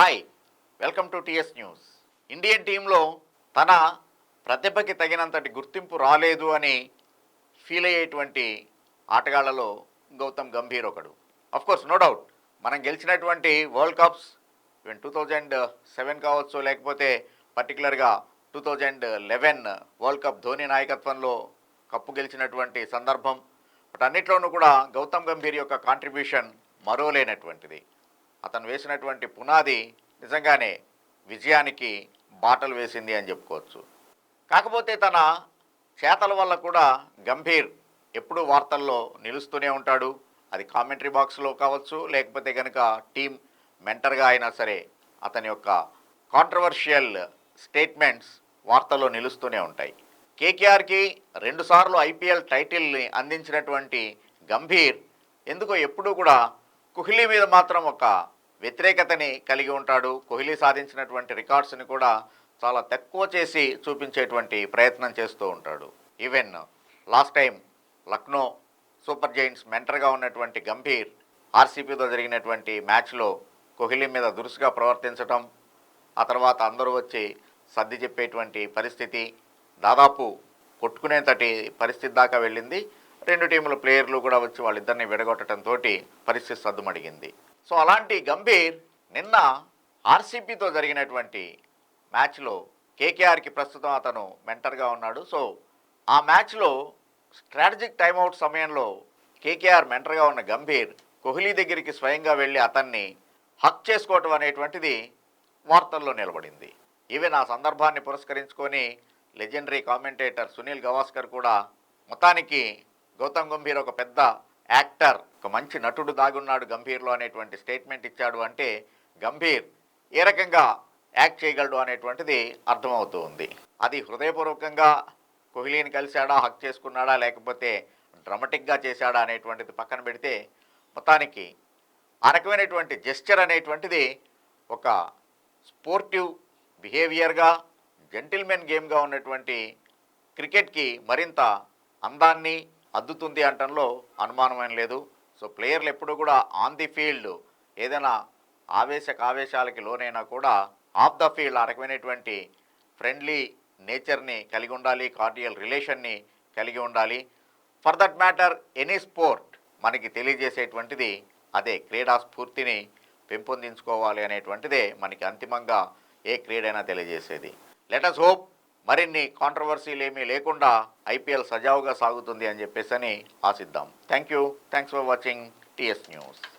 Hi welcome to TS news Indian టీంలో తన ప్రతిభకి తగినంతటి గుర్తింపు రాలేదు అని ఫీల్ అయ్యేటువంటి ఆటగాళ్ళలో గౌతమ్ గంభీర్ ఒకడు. అఫ్ కోర్స్ నో డౌట్ మనం గెలిచినటువంటి world cups even two thousand seven కావచ్చు లేకపోతే పర్టికులర్గా two thousand eleven world cup Dhoni నాయకత్వంలో కప్పు గెలిచినటువంటి సందర్భం. బట్ అన్నిట్లోనూ కూడా గౌతమ్ గంభీర్ యొక్క కాంట్రిబ్యూషన్ మరోలేనటువంటిది. అతను వేసినటువంటి పునాది నిజంగానే విజయానికి బాటలు వేసింది అని చెప్పుకోవచ్చు. కాకపోతే తన చేతల వల్ల కూడా గంభీర్ ఎప్పుడూ వార్తల్లో నిలుస్తూనే ఉంటాడు. అది కామెంటరీ బాక్స్లో కావచ్చు లేకపోతే కనుక టీం మెంటర్గా అయినా సరే అతని యొక్క కాంట్రవర్షియల్ స్టేట్మెంట్స్ వార్తల్లో నిలుస్తూనే ఉంటాయి. కేకేఆర్కి రెండుసార్లు ఐపీఎల్ టైటిల్ని అందించినటువంటి గంభీర్ ఎందుకో ఎప్పుడూ కూడా కోహ్లీ మీద మాత్రం ఒక వ్యతిరేకతని కలిగి ఉంటాడు. కోహ్లీ సాధించినటువంటి రికార్డ్స్ని కూడా చాలా తక్కువ చేసి చూపించేటువంటి ప్రయత్నం చేస్తూ ఉంటాడు. Even last time Lucknow super giants మెంటర్గా ఉన్నటువంటి గంభీర్ ఆర్సీపీతో జరిగినటువంటి మ్యాచ్లో కోహ్లీ మీద దురుసుగా ప్రవర్తించటం ఆ తర్వాత అందరూ వచ్చి సర్ది చెప్పేటువంటి పరిస్థితి దాదాపు కొట్టుకునేంతటి పరిస్థితి దాకా వెళ్ళింది. రెండు టీముల ప్లేయర్లు కూడా వచ్చి వాళ్ళిద్దరిని విడగొట్టడంతో పరిస్థితి సద్దుమడిగింది. సో అలాంటి గంభీర్ నిన్న ఆర్సీపీతో జరిగినటువంటి మ్యాచ్లో కేకేఆర్కి ప్రస్తుతం అతను మెంటర్గా ఉన్నాడు. సో ఆ మ్యాచ్లో స్ట్రాటజిక్ టైంఅవుట్ సమయంలో కేకేఆర్ మెంటర్గా ఉన్న గంభీర్ కోహ్లీ దగ్గరికి స్వయంగా వెళ్ళి అతన్ని హక్ చేసుకోవటం అనేటువంటిది వార్తల్లో నిలబడింది. ఈవెన్ ఆ సందర్భాన్ని పురస్కరించుకొని లెజెండరీ కామెంటేటర్ సునీల్ గవాస్కర్ కూడా మొత్తానికి గౌతమ్ గంభీర్ ఒక పెద్ద యాక్టర్ ఒక మంచి నటుడు దాగున్నాడు గంభీర్లో అనేటువంటి స్టేట్మెంట్ ఇచ్చాడు అంటే గంభీర్ ఏ రకంగా యాక్ట్ చేయగలడు అనేటువంటిది అర్థమవుతూ ఉంది అది హృదయపూర్వకంగా కోహ్లీని కలిశాడా హక్ చేసుకున్నాడా లేకపోతే డ్రమటిక్గా చేశాడా అనేటువంటిది పక్కన పెడితే మొత్తానికి ఆ రకమైనటువంటి జెస్చర్ అనేటువంటిది ఒక స్పోర్టివ్ బిహేవియర్గా జెంటిల్మెన్ గేమ్గా ఉన్నటువంటి క్రికెట్కి మరింత అందాన్ని అద్దుతుంది అంటంలో అనుమానమేం లేదు. సో ప్లేయర్లు ఎప్పుడూ కూడా ఆన్ ది ఫీల్డ్ ఏదైనా ఆవేశక ఆవేశాలకి లోనైనా కూడా ఆఫ్ ద ఫీల్డ్ ఆ రకమైనటువంటి ఫ్రెండ్లీ నేచర్ని కలిగి ఉండాలి కార్డియల్ రిలేషన్ని కలిగి ఉండాలి. For that matter any sport మనకి తెలియజేసేటువంటిది అదే క్రీడా స్ఫూర్తిని పెంపొందించుకోవాలి అనేటువంటిదే మనకి అంతిమంగా ఏ క్రీడైనా తెలియజేసేది. లెటస్ హోప్ మరిన్ని కాంట్రవర్సీలు ఏమీ లేకుండా ఐపీఎల్ సజావుగా సాగుతుంది అని చెప్పేసి అని ఆశిద్దాం thank you thanks for watching TS news